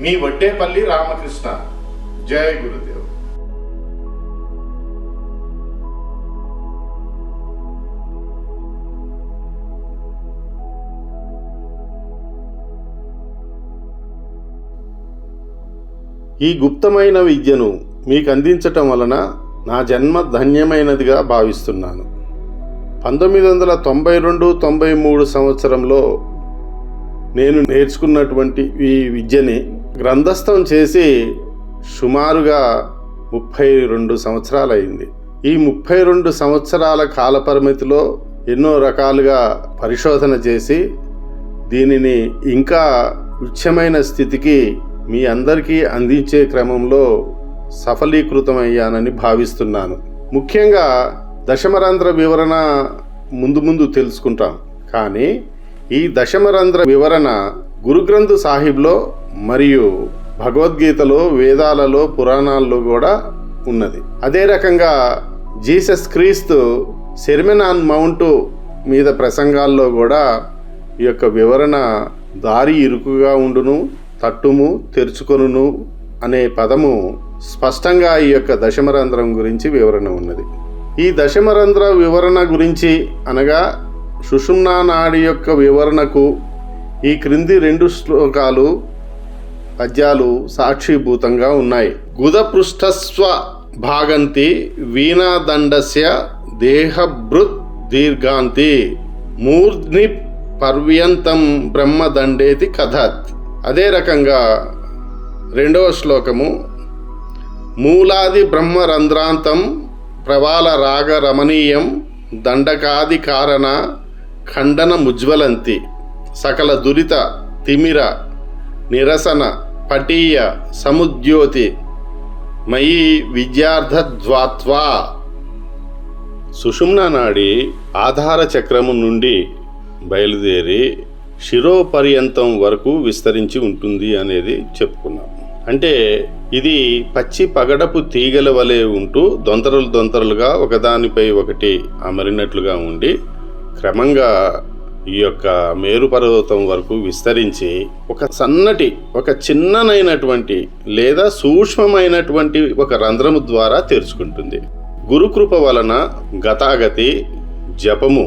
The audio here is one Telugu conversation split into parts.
మీ వడ్డేపల్లి రామకృష్ణ. జయ గురుదేవ్. ఈ గుప్తమైన విద్యను మీకు అందించటం వలన నా జన్మ ధన్యమైనదిగా భావిస్తున్నాను. పంతొమ్మిది వందల తొంభై రెండు తొంభై మూడు సంవత్సరంలో నేను నేర్చుకున్నటువంటి ఈ విద్యని గ్రంథస్థం చేసి సుమారుగా ముప్పై రెండు సంవత్సరాలైంది ఈ ముప్పై రెండు సంవత్సరాల కాల పరిమితిలో ఎన్నో రకాలుగా పరిశోధన చేసి దీనిని ఇంకా ఉచ్చమైన స్థితికి మీ అందరికీ అందించే క్రమంలో సఫలీకృతమయ్యానని భావిస్తున్నాను. ముఖ్యంగా దశమరంధ్ర వివరణ ముందు ముందు తెలుసుకుంటాం. కానీ ఈ దశమరంధ్ర వివరణ గురుగ్రంథు సాహిబ్లో మరియు భగవద్గీతలో వేదాలలో పురాణాల్లో కూడా ఉన్నది. అదే రకంగా జీసస్ క్రీస్తు సెర్మినాన్ మౌంట్ మీద ప్రసంగాల్లో కూడా ఈ యొక్క వివరణ దారి ఇరుకుగా ఉండును తట్టుము తెరుచుకొనును అనే పదము స్పష్టంగా ఈ యొక్క దశమరంధ్రం గురించి వివరణ ఉన్నది. ఈ దశమరంధ్ర వివరణ గురించి అనగా సుషుమ్నా నాడి యొక్క వివరణకు ఈ క్రింది రెండు శ్లోకాలు పద్యాలు సాక్షిభూతంగా ఉన్నాయి. గుదపృష్ఠస్వ భాగంతి వీణాదండస్య దేహభృత్ దీర్ఘాంతి మూర్ధ్ని పర్యంతం బ్రహ్మదండేతి కథత్. అదే రకంగా రెండవ శ్లోకము మూలాది బ్రహ్మరంధ్రాంతం ప్రవాల రాగ రమణీయం దండకాది కారణ ఖండనముజ్వలంతి. సకల దురిత తిమిర నిరసన పటీయ సముద్యోతి మయి విద్యార్థద్వాత్వా. సుషుమ్న నాడి ఆధార చక్రము నుండి బయలుదేరి శిరోపర్యంతం వరకు విస్తరించి ఉంటుంది అనేది చెప్పుకున్నాం. అంటే ఇది పచ్చి పగడపు తీగల వలె ఉంటూ దొంతరలు దొంతరలుగా ఒకదానిపై ఒకటి అమరినట్లుగా ఉండి క్రమంగా ఈ యొక్క మేరు పర్వతం వరకు విస్తరించి ఒక సన్నటి ఒక చిన్ననైనటువంటి లేదా సూక్ష్మమైనటువంటి ఒక రంధ్రము ద్వారా తెరుచుకుంటుంది. గురుకృప వలన గతాగతి జపము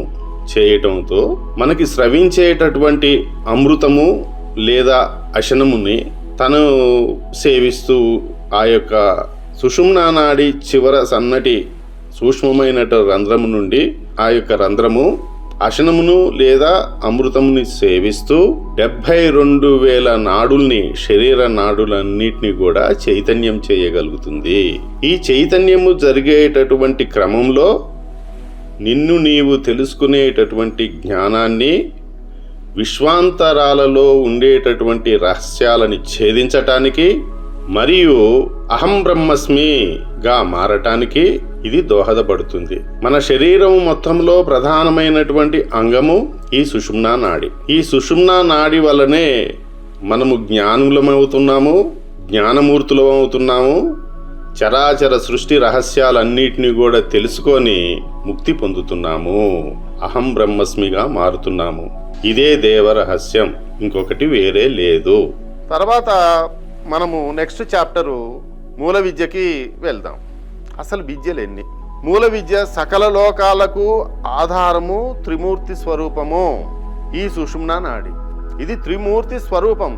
చేయటంతో మనకి స్రవించేటటువంటి అమృతము లేదా అశనముని తను సేవిస్తూ ఆ యొక్క సుషుమ్నా నాడి చివర సన్నటి సూక్ష్మమైన రంధ్రము నుండి ఆ యొక్క రంధ్రము అశనమును లేదా అమృతముని సేవిస్తూ డెబ్భై రెండు వేల నాడుల్ని శరీర నాడులన్నిటిని కూడా చైతన్యం చేయగలుగుతుంది. ఈ చైతన్యము జరిగేటటువంటి క్రమంలో నిన్ను నీవు తెలుసుకునేటటువంటి జ్ఞానాన్ని విశ్వాంతరాలలో ఉండేటటువంటి రహస్యాలని ఛేదించటానికి మరియు అహం బ్రహ్మస్మిగా మారటానికి ఇది దోహదపడుతుంది. మన శరీరం మొత్తంలో ప్రధానమైనటువంటి అంగము ఈ సుషుమ్నా నాడి. ఈ సుషుమ్నా నాడి వల్లనే మనము జ్ఞానులమవుతున్నాము జ్ఞానమూర్తులమవుతున్నాము. చరాచర సృష్టి రహస్యాలన్నిటిని కూడా తెలుసుకొని ముక్తి పొందుతున్నాము. అహం బ్రహ్మస్మిగా మారుతున్నాము. ఇదే దేవ రహస్యం. ఇంకొకటి వేరే లేదు. తర్వాత మనము నెక్స్ట్ చాప్టరు మూల విద్యకి వెళ్దాం. అసలు విద్యలు ఎన్ని మూల విద్య సకల లోకాలకు ఆధారము త్రిమూర్తి స్వరూపము. ఈ సుషుమ్నా నాడి. ఇది త్రిమూర్తి స్వరూపం.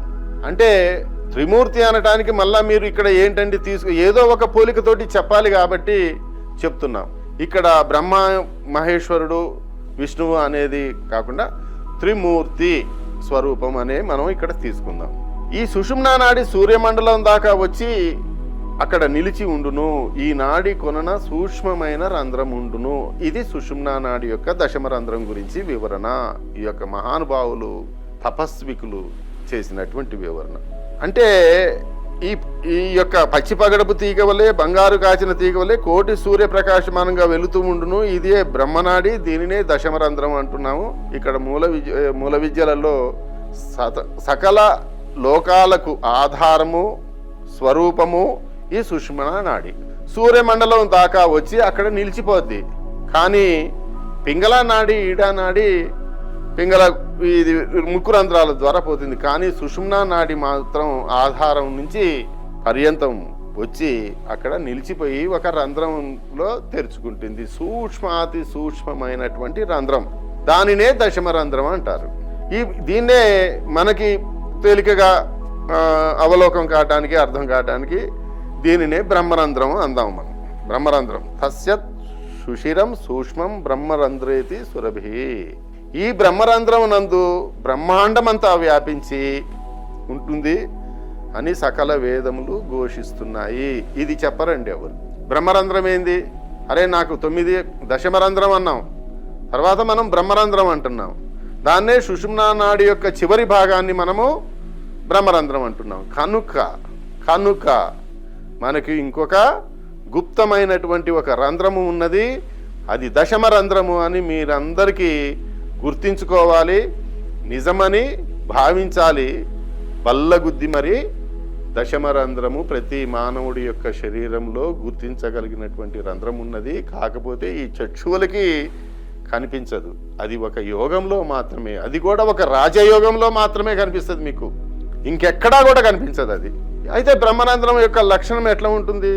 అంటే త్రిమూర్తి అనటానికి మళ్ళా మీరు ఇక్కడ ఏంటండి తీసుకు ఏదో ఒక పోలికతోటి చెప్పాలి కాబట్టి చెప్తున్నాం. ఇక్కడ బ్రహ్మ మహేశ్వరుడు విష్ణువు అనేది కాకుండా త్రిమూర్తి స్వరూపం అనే మనం ఇక్కడ తీసుకుందాం. ఈ సుషుమ్నా నాడి సూర్యమండలం దాకా వచ్చి అక్కడ నిలిచి ఉండును. ఈ నాడి కొనన సూక్ష్మమైన రంధ్రం ఉండును. ఇది సుషుమ్నా నాడి యొక్క దశమ రంధ్రం గురించి వివరణ. ఈ యొక్క మహానుభావులు తపస్వికులు చేసినటువంటి వివరణ. అంటే ఈ ఈ యొక్క పచ్చి పగడపు తీగ వలె బంగారు కాచిన తీగ వలె కోటి సూర్య ప్రకాశమానంగా వెళుతూ ఉండును. ఇదే బ్రహ్మనాడి దీనినే దశమరంధ్రం అంటున్నాము. ఇక్కడ మూల విద్య మూల విద్యలలో సత సకల లోకాలకు ఆధారము స్వరూపము ఈ సుష్మణ నాడి. సూర్యమండలం దాకా వచ్చి అక్కడ నిలిచిపోద్ది. కానీ పింగళ నాడి ఈడా నాడి పింగళ ఇది ముక్కు రంధ్రాల ద్వారా పోతుంది. కానీ సుషుమ్నా నాడి మాత్రం ఆధారం నుంచి పర్యంతం వచ్చి అక్కడ నిలిచిపోయి ఒక రంధ్రంలో తెరుచుకుంటుంది. సూక్ష్మాతి సూక్ష్మమైనటువంటి రంధ్రం. దానినే దశమ రంధ్రం అంటారు. ఈ దీన్నే మనకి తేలికగా అవలోకం కావటానికి అర్థం కావటానికి దీనినే బ్రహ్మరంధ్రం అందాం మనం. బ్రహ్మరంధ్రం. తస్యత్ సుషిరం సూక్ష్మం బ్రహ్మరంధ్రేతి సురభి. ఈ బ్రహ్మరంధ్రం నందు బ్రహ్మాండమంతా వ్యాపించి ఉంటుంది అని సకల వేదములు ఘోషిస్తున్నాయి. ఇది చెప్పరండి ఎవరు. బ్రహ్మరంధ్రం ఏంది? అరే నాకు తొమ్మిది దశమరంధ్రం అన్నాం తర్వాత మనం బ్రహ్మరంధ్రం అంటున్నాం. దాన్నే సుషుమ్నానాడి యొక్క చివరి భాగాన్ని మనము బ్రహ్మరంధ్రం అంటున్నాం. కనుక కనుక మనకి ఇంకొక గుప్తమైనటువంటి ఒక రంధ్రము ఉన్నది. అది దశమ రంధ్రము అని మీరందరికీ గుర్తించుకోవాలి. నిజమని భావించాలి. బల్లగుద్ది మరి దశమ రంధ్రము ప్రతి మానవుడి యొక్క శరీరంలో గుర్తించగలిగినటువంటి రంధ్రం ఉన్నది. కాకపోతే ఈ చక్షువులకి కనిపించదు. అది ఒక యోగంలో మాత్రమే. అది కూడా ఒక రాజయోగంలో మాత్రమే కనిపిస్తుంది మీకు. ఇంకెక్కడా కూడా కనిపించదు అది. అయితే బ్రహ్మానందనం యొక్క లక్షణం ఎట్లా ఉంటుంది?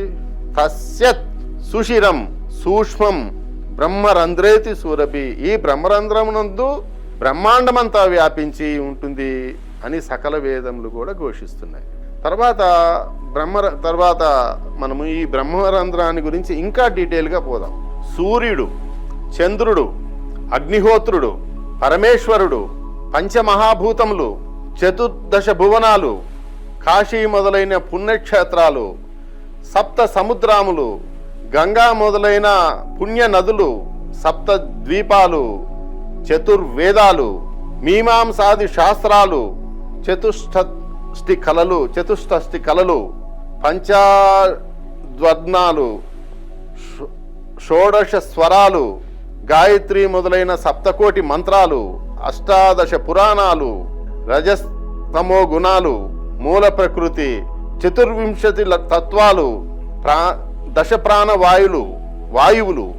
తస్యత్ సుషిరం సూక్ష్మం బ్రహ్మరంధ్రేతి సూరభి. ఈ బ్రహ్మరంధ్రమునందు బ్రహ్మాండమంతా వ్యాపించి ఉంటుంది అని సకల వేదములు కూడా ఘోషిస్తున్నాయి. తర్వాత బ్రహ్మ తర్వాత మనము ఈ బ్రహ్మరంధ్రాన్ని గురించి ఇంకా డీటెయిల్గా పోదాం. సూర్యుడు చంద్రుడు అగ్నిహోత్రుడు పరమేశ్వరుడు పంచమహాభూతములు చతుర్దశ భువనాలు కాశీ మొదలైన పుణ్యక్షేత్రాలు సప్త సముద్రాములు గంగా మొదలైన పుణ్య నదులు సప్త ద్వీపాలు చతుర్వేదాలు మీమాంసాది శాస్త్రాలు చతుష్టి కళలు చతుష్టష్టి కళలు పంచాద్వర్ణాలు షోడశ స్వరాలు గాయత్రి మొదలైన సప్తకోటి మంత్రాలు అష్టాదశ పురాణాలు రజస్తమో గుణాలు మూల ప్రకృతి చతుర్వింశతి ల- తత్వాలు ప్రా దశ ప్రాణ వాయులు వాయువులు.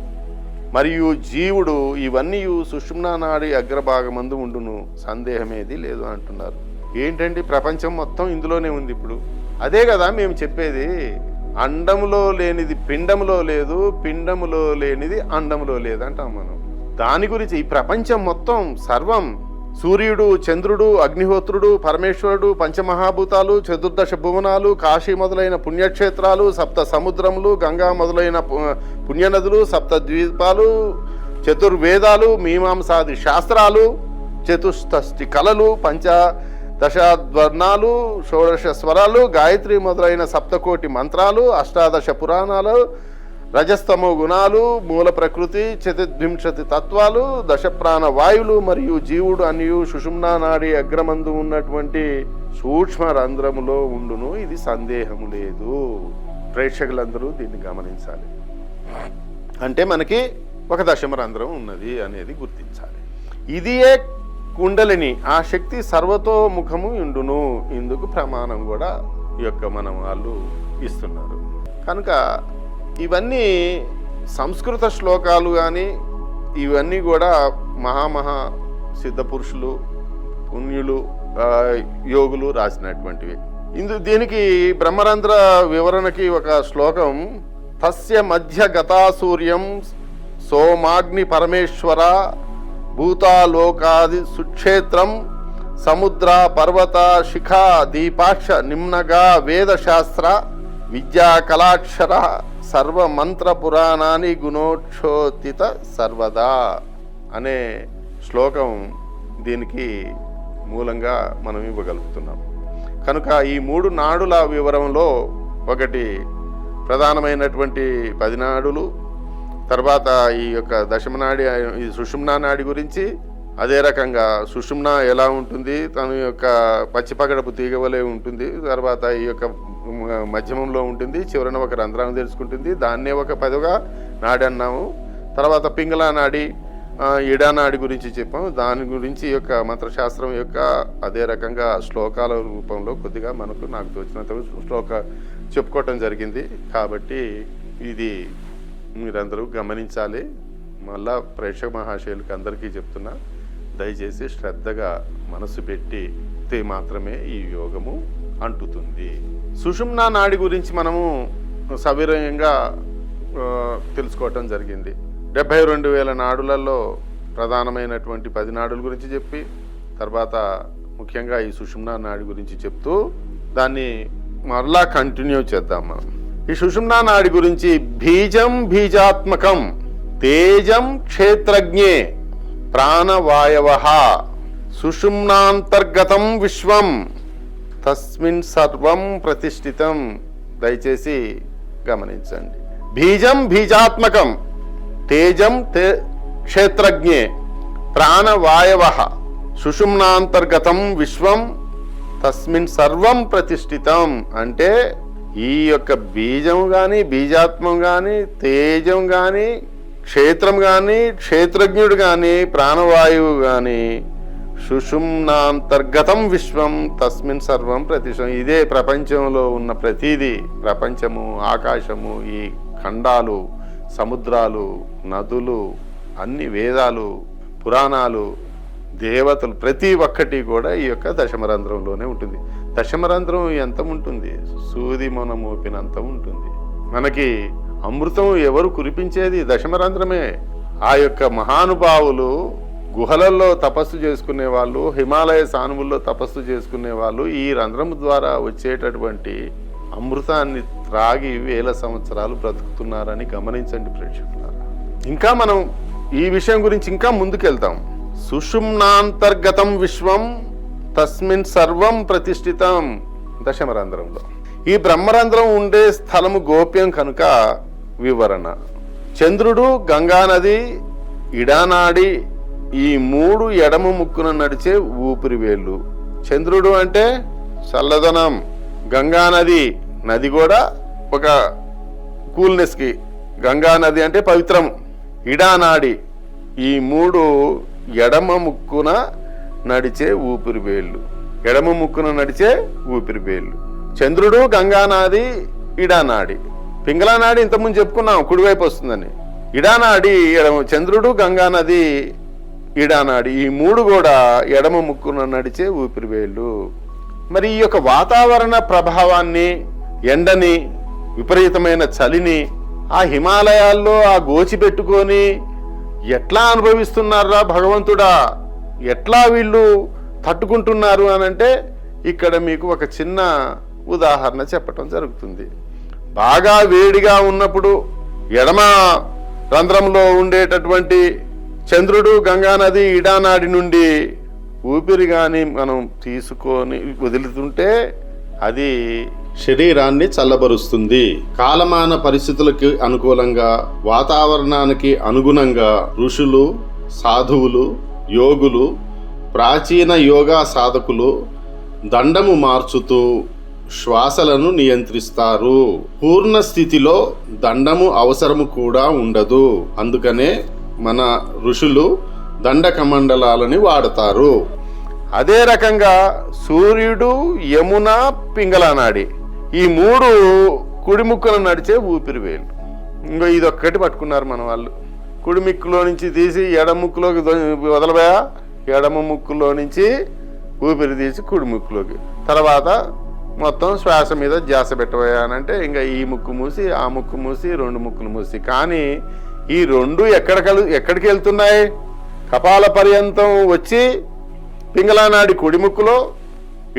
మరియు జీవుడు ఇవన్నీ సుషుమ్నా నాడి అగ్రభాగమందు ఉండును. సందేహమేది లేదు అంటున్నారు. ఏంటండి ప్రపంచం మొత్తం ఇందులోనే ఉంది ఇప్పుడు? అదే కదా మేము చెప్పేది. అండములో లేనిది పిండములో లేదు పిండములో లేనిది అండములో లేదు అంటాం మనం. దాని గురించి ఈ ప్రపంచం మొత్తం సర్వం సూర్యుడు చంద్రుడు అగ్నిహోత్రుడు పరమేశ్వరుడు పంచమహాభూతాలు చతుర్దశ భువనాలు కాశీ మొదలైన పుణ్యక్షేత్రాలు సప్త సముద్రములు గంగా మొదలైన పు- పుణ్యనదులు సప్త ద్వీపాలు చతుర్వేదాలు మీమాంసాది శాస్త్రాలు చతుష్టష్టి కళలు పంచ దశాధ్వర్ణాలు షోడశ స్వరాలు గాయత్రి మొదలైన సప్తకోటి మంత్రాలు అష్టాదశ పురాణాలు రజస్తమో గుణాలు మూల ప్రకృతి చతుర్వింశతి తత్వాలు దశప్రాణ వాయువులు మరియు జీవుడు అనియు సుషుమ్నా నాడి అగ్రమందు ఉన్నటువంటి సూక్ష్మ రంధ్రములో ఉండును. ఇది సందేహం లేదు. ప్రేక్షకులందరూ దీన్ని గమనించాలి. అంటే మనకి ఒక దశమ రంధ్రం ఉన్నది అనేది గుర్తించాలి. ఇదియే కుండలిని ఆ శక్తి సర్వతోముఖము ఇండును ఇందుకు ప్రమాణం కూడా ఈ యొక్క మన వాళ్ళు ఇస్తున్నారు. కనుక ఇవన్నీ సంస్కృత శ్లోకాలు కానీ ఇవన్నీ కూడా మహామహా సిద్ధ పురుషులు పుణ్యులు యోగులు రాసినటువంటివి. ఇందు దీనికి బ్రహ్మరంధ్ర వివరణకి ఒక శ్లోకం తస్య మధ్య గతా సూర్యం సోమాగ్ని పరమేశ్వర భూతాలోకాది సుక్షేత్రం సముద్ర పర్వత శిఖ దీపాక్ష నిమ్నగా వేదశాస్త్ర విద్యా కళాక్షర సర్వమంత్ర పురాణాన్ని గుణోక్షోతిత సర్వదా అనే శ్లోకం దీనికి మూలంగా మనం ఇవ్వగలుగుతున్నాం. కనుక ఈ మూడు నాడుల వివరంలో ఒకటి ప్రధానమైనటువంటి పది నాడులు తర్వాత ఈ యొక్క దశమనాడి ఈ సుషుమ్నా నాడి గురించి అదే రకంగా సుషుమ్న ఎలా ఉంటుంది తన యొక్క పచ్చిపగడపు తీగవలే ఉంటుంది తర్వాత ఈ యొక్క మధ్యమంలో ఉంటుంది చివరన ఒక రంధ్రాన్ని తెలుసుకుంటుంది దాన్నే ఒక పదగా నాడి అన్నాము. తర్వాత పింగళా నాడి ఇడా నాడి గురించి చెప్పాము దాని గురించి యొక్క మంత్రశాస్త్రం యొక్క అదే రకంగా శ్లోకాల రూపంలో కొద్దిగా మనకు నాకు తోచినంత శ్లోక చెప్పుకోవటం జరిగింది. కాబట్టి ఇది మీరందరూ గమనించాలి. మళ్ళా ప్రేక్షక మహాశయులకు అందరికీ చెప్తున్నా దయచేసి శ్రద్ధగా మనసు పెట్టి మాత్రమే ఈ యోగము అంటుతుంది. సుషుమ్నా నాడి గురించి మనము సవిరంగా తెలుసుకోవటం జరిగింది. డెబ్బై రెండు వేల నాడులలో ప్రధానమైనటువంటి పది నాడుల గురించి చెప్పి తర్వాత ముఖ్యంగా ఈ సుషుమ్నా నాడి గురించి చెప్తూ దాన్ని మరలా కంటిన్యూ చేద్దాం మనం. ఈ సుషుమ్నా నాడి గురించి బీజం బీజాత్మకం తేజం క్షేత్రజ్ఞే ప్రాణవాయవ సుషుమ్నాంతర్గతం విశ్వం. తస్మిన్ సర్వం ప్రతిష్ఠితం. దయచేసి గమనించండి. బీజం బీజాత్మకం తేజం తే క్షేత్రజ్ఞే ప్రాణవాయవ సుషుమ్నాంతర్గతం విశ్వం తస్మిన్ సర్వం ప్రతిష్ఠితం. అంటే ఈ యొక్క బీజం కానీ బీజాత్మం కానీ తేజం కానీ క్షేత్రం కానీ క్షేత్రజ్ఞుడు కానీ ప్రాణవాయువు కానీ సుషుమ్నాంతర్గతం విశ్వం తస్మిన్ సర్వం ప్రతిష్టం. ఇదే ప్రపంచంలో ఉన్న ప్రతీదీ ప్రపంచము ఆకాశము ఈ ఖండాలు సముద్రాలు నదులు అన్ని వేదాలు పురాణాలు దేవతలు ప్రతి ఒక్కటి కూడా ఈ యొక్క దశమరంధ్రంలోనే ఉంటుంది. దశమరంధ్రం ఎంత ఉంటుంది? సూది మన మోపినంత ఉంటుంది. మనకి అమృతం ఎవరు కురిపించేది? దశమరంధ్రమే. ఆ యొక్క మహానుభావులు గుహలలో తపస్సు చేసుకునే వాళ్ళు హిమాలయ సానువుల్లో తపస్సు చేసుకునే వాళ్ళు ఈ రంధ్రం ద్వారా వచ్చేటటువంటి అమృతాన్ని త్రాగి వేల సంవత్సరాలు బ్రతుకుతున్నారని గమనించండి ప్రేక్షకులారా. ఇంకా మనం ఈ విషయం గురించి ఇంకా ముందుకెళ్తాం. సుషుమ్నాంతర్గతం విశ్వం తస్మిన్ సర్వం ప్రతిష్ఠితం దశమరంధ్రంలో. ఈ బ్రహ్మరంధ్రం ఉండే స్థలము గోప్యం కనుక వివరణ. చంద్రుడు గంగానది ఇడానాడి ఈ మూడు ఎడమ ముక్కున నడిచే ఊపిరివేళ్ళు చంద్రుడు అంటే చల్లదనం. గంగానది నది కూడా ఒక కూల్నెస్కి. గంగా నది అంటే పవిత్రం. ఇడానాడి ఈ మూడు ఎడమ ముక్కున నడిచే ఊపిరివేళ్ళు ఎడమ ముక్కున నడిచే ఊపిరివేళ్ళు చంద్రుడు గంగానాది ఇడానాడి పింగళానాడి ఇంతకుముందు చెప్పుకున్నాం కుడివైపు వస్తుందని. ఇడానాడి ఎడమ చంద్రుడు గంగానది ఇడానాడి ఈ మూడు కూడా ఎడమ ముక్కున నడిచే ఊపిరివేళ్ళు. మరి ఈ యొక్క వాతావరణ ప్రభావాన్ని ఎండని విపరీతమైన చలిని ఆ హిమాలయాల్లో ఆ గోచి పెట్టుకొని ఎట్లా అనుభవిస్తున్నారా భగవంతుడా? ఎట్లా వీళ్ళు తట్టుకుంటున్నారు అని అంటే ఇక్కడ మీకు ఒక చిన్న ఉదాహరణ చెప్పటం జరుగుతుంది. బాగా వేడిగా ఉన్నప్పుడు ఎడమ రంధ్రంలో ఉండేటటువంటి చంద్రుడు గంగానది ఇడానాడి నుండి ఊపిరి కానీ మనం తీసుకొని వదులుతుంటే అది శరీరాన్ని చల్లబరుస్తుంది. కాలమాన పరిస్థితులకి అనుకూలంగా వాతావరణానికి అనుగుణంగా ఋషులు సాధువులు యోగులు ప్రాచీన యోగా సాధకులు దండము మార్చుతూ శ్వాసలను నియంత్రిస్తారు. పూర్ణ స్థితిలో దండము అవసరము కూడా ఉండదు. అందుకనే మన ఋషులు దండకమండలాలని వాడతారు. అదే రకంగా సూర్యుడు యమున పింగళనాడి ఈ మూడు కుడిముక్కులను నడిచే ఊపిరి వేలు. ఇంకో ఇదొక్కటి పట్టుకున్నారు మన వాళ్ళు. కుడిముక్కులో నుంచి తీసి ఎడముక్కులోకి వదలబోయా? ఎడమ ముక్కులో నుంచి ఊపిరి తీసి కుడిముక్కులోకి. తర్వాత మొత్తం శ్వాస మీద ధ్యాస పెట్టబోయానంటే ఇంకా ఈ ముక్కు మూసి ఆ ముక్కు మూసి రెండు ముక్కులు మూసి. కానీ ఈ రెండు ఎక్కడ కలు ఎక్కడికి వెళ్తున్నాయి? కపాల పర్యంతం వచ్చి పింగళానాడి కుడి ముక్కులో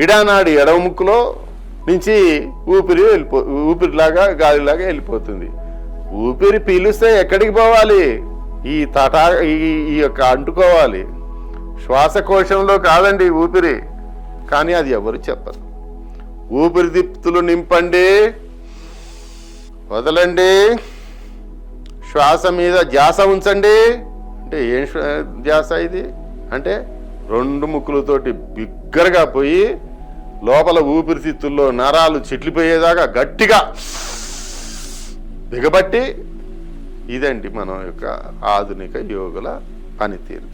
ఇడానాడి ఎడమ ముక్కులో నుంచి ఊపిరి వెళ్ళిపో ఊపిరిలాగా గాలిలాగా వెళ్ళిపోతుంది. ఊపిరి పీలిస్తే ఎక్కడికి పోవాలి? ఈ తటా ఈ ఈ యొక్క అంటుకోవాలి. శ్వాసకోశంలో కాదండి ఊపిరి. కానీ అది ఎవరు చెప్పరు. ఊపిరితిత్తులు నింపండి వదలండి. శ్వాస మీద ధ్యాస ఉంచండి. అంటే ఏం ధ్యాస ఇది? అంటే రెండు ముక్కులతోటి బిగ్గరగా పోయి లోపల ఊపిరితిత్తుల్లో నరాలు చెట్లిపోయేదాకా గట్టిగా బిగబట్టి ఇదండి మన యొక్క ఆధునిక యోగుల పనితీరు.